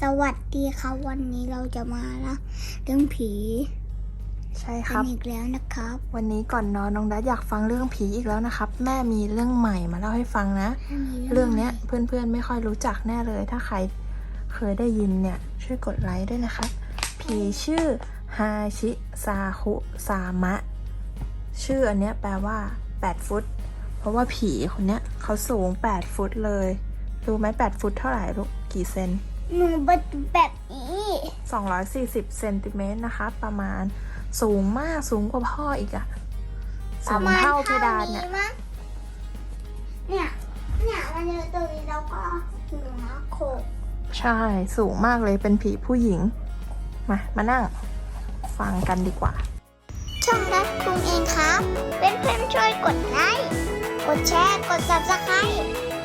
สวัสดีครับวันนี้เราจะมาละเรื่องผีใช่คกัรันบอีกแล้วนะครับ วันนี้ก่อนนอนน้องดัดอยากฟังเรื่องผีอีกแล้วนะครับ แม่มีเรื่องใหม่มาเล่าให้ฟังนะ เรื่องเนี้ยเพื่อนๆไม่ค่อยรู้จักแน่เลย ถ้าใครเคยได้ยินเนี่ย ช่วยกดไลค์ด้วยนะครับผีชื่อฮาชิซาคุซามะ ชื่ออันเนี้ยแปลว่า 8 ฟุต เพราะว่าผีคนเนี้ยเขาสูง 8 ฟุตเลย รู้ไหม8 ฟุตเท่าไหร่ลูกกี่เซน หนูแบบแบบนี้240เซนติเมตรนะคะ ประมาณสูงมากสูงกว่าพ่ออีกอะปสูระงมาณเท่าเพดานเนี่ยมั้งเนี่ย เนี่ยมันจะตัวนี้แล้วก็หัวโขกใช่สูงมากเลยเป็นผีผู้หญิง มา มานั่ง ฟังกันดีกว่า ช่องรักคุงเองครับเป็นเพื่อนๆช่วยกดไลค์กดแชร์ กด subscribe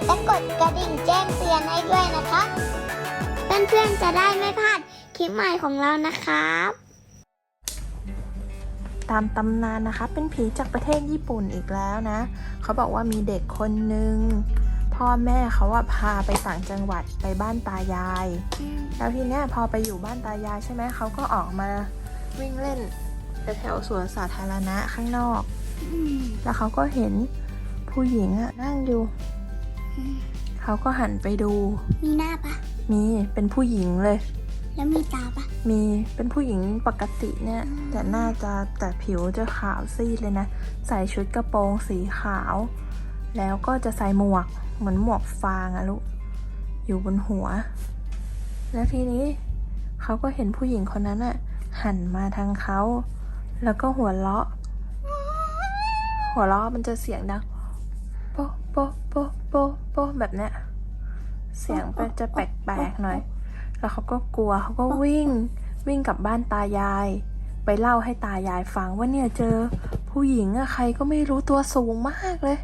และกดกระดิ่งแจ้งเตือนให้ด้วยนะครับ เพื่อนๆจะได้ไม่พลาดคลิปใหม่ของเรานะครับ ตามตำนานนะคะ เป็นผีจากประเทศญี่ปุ่นอีกแล้วนะ เขาบอกว่ามีเด็กคนหนึ่งพ่อแม่เขาว่าพาไปต่างจังหวัดไปบ้านตายาย แล้วทีเนี้ยพอไปอยู่บ้านตายายใช่ไหมเขาก็ออกมาวิ่งเล่นแถวๆสวนสาธารณะข้างนอก แล้วเขาก็เห็นผู้หญิงอะนั่งอยู่อืมเขาก็หันไปดู มีหน้าปะ มีเป็นผู้หญิงเลย แล้วมีตาปะมีเป็นผู้หญิงปกติเนี่ยอืมแต่หน้าจะแต่ผิวจะขาวซีดเลยนะ ใส่ชุดกระโปรงสีขาว แล้วก็จะใส่หมวกเหมือนหมวกฟางอะลูกอยู่บนหัว แล้วทีนี้เขาก็เห็นผู้หญิงคนนั้นอะหันมาทางเขา แล้วก็หัวเราะ หัวเราะมันจะเสียงดังโป๊ะโป๊ะโป๊ะโป๊ะโป๊ะแบบเนี้ย เสียงมันจะแปลกๆหน่อย แล้วเขาก็กลัวเขาก็วิ่งวิ่งกลับบ้านตายาย ไปเล่าให้ตายายฟังว่าเนี่ยเจอผู้หญิงอะใครก็ไม่รู้ตัวสูงมากเลย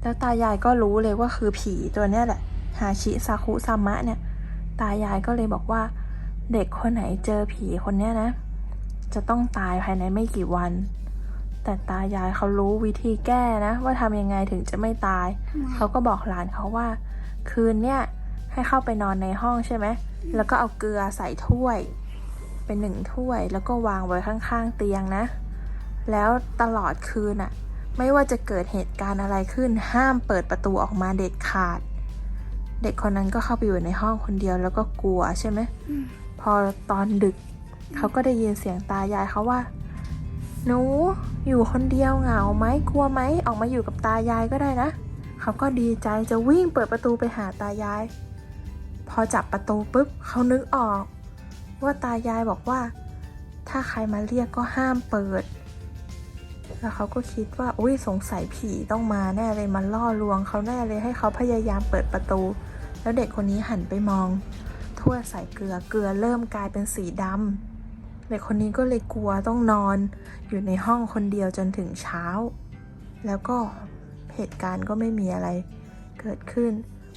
แล้วตายายก็รู้เลยว่าคือผีตัวเนี้ยแหละฮาชิซาคุซามะเนี่ย ตายายก็เลยบอกว่า เด็กคนไหนเจอผีคนเนี้ยนะ จะต้องตายภายในไม่กี่วัน แต่ตายายเขารู้วิธีแก้นะ ว่าทำยังไงถึงจะไม่ตายทำไมเขาก็บอกหลานเขาว่า คืนเนี่ยให้เข้าไปนอนในห้องใช่ไหม แล้วก็เอาเกลือใส่ถ้วย เป็นหนึ่งถ้วย แล้วก็วางไว้ข้างๆเตียงนะ แล้วตลอดคืนอะไม่ว่าจะเกิดเหตุการณ์อะไรขึ้น ห้ามเปิดประตูออกมาเด็ดขาด เด็กคนนั้นก็เข้าไปอยู่ในห้องคนเดียวแล้วก็กลัวใช่ไหมอืมพอตอนดึก เขาก็ได้ยินเสียงตายายเขาว่า หนูอยู่คนเดียวเหงาไหมกลัวไหมออกมาอยู่กับตายายก็ได้นะ เขาก็ดีใจจะวิ่งเปิดประตูไปหาตายาย พอจับประตูปุ๊บเขานึกออก ว่าตายายบอกว่า ถ้าใครมาเรียกก็ห้ามเปิด แล้วเขาก็คิดว่าอุ้ยสงสัยผีต้องมาแน่เลยมาล่อลวงเขาแน่เลยให้เขาพยายามเปิดประตู แล้วเด็กคนนี้หันไปมองถ้วยใส่เกลือเกลือเริ่มกลายเป็นสีดำเด็กคนนี้ก็เลยกลัวต้องนอน อยู่ในห้องคนเดียวจนถึงเช้า แล้วก็ เหตุการณ์ก็ไม่มีอะไรเกิดขึ้น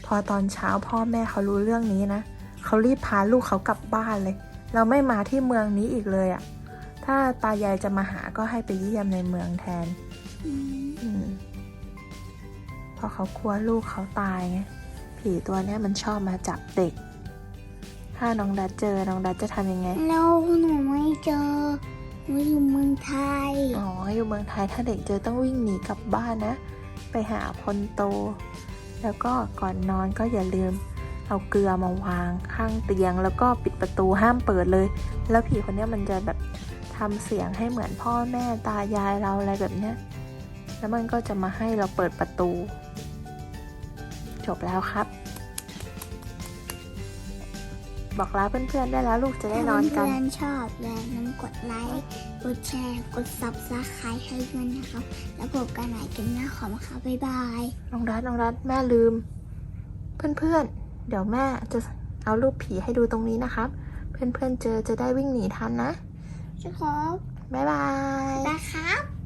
พอตอนเช้าพ่อแม่เขารู้เรื่องนี้นะเขารีบพาลูกเขากลับบ้านเลย เราไม่มาที่เมืองนี้อีกเลยอะ่ะ ถ้าตายายจะมาหาก็ให้ไปเยี่ยมในเมืองแทนอืมอืมเพราะเขากลัวลูกเขาตายไงผีตัวเนี้ยมันชอบมาจับเด็ก ถ้าน้องดัดเจอ น้องดัดจะทำยังไงแล้วหนูไม่เจอหนูอยู่เมืองไทย อ๋อ อยู่เมืองไทย ถ้าเด็กเจอต้องวิ่งหนีกลับบ้านนะ ไปหาคนโต แล้วก็ก่อนนอนก็อย่าลืม เอาเกลือมาวางข้างเตียง แล้วก็ปิดประตูห้ามเปิดเลย แล้วผีคนนี้มันจะแบบทำเสียงให้เหมือนพ่อแม่ตายายเราอะไรแบบเนี้ยแล้วมันก็จะมาให้เราเปิดประตู จบแล้วครับ บอกลาเพื่อนๆได้แล้วลูกจะได้นอนกันถ้าเพื่อนๆชอบอย่าลืมกดไลค์ กดแชร์ กด subscribe ให้ด้วยนะครับ แล้วพบกันใหม่คลิปหน้าขอบคุณค่ะบ๊ายบายน้องรัดน้องรัดแม่ลืม เพื่อนๆ เดี๋ยวแม่จะเอารูปผีให้ดูตรงนี้นะครับ เพื่อนๆเจอจะได้วิ่งหนีทันนะ จะขอบ๊ายบาย นะครับ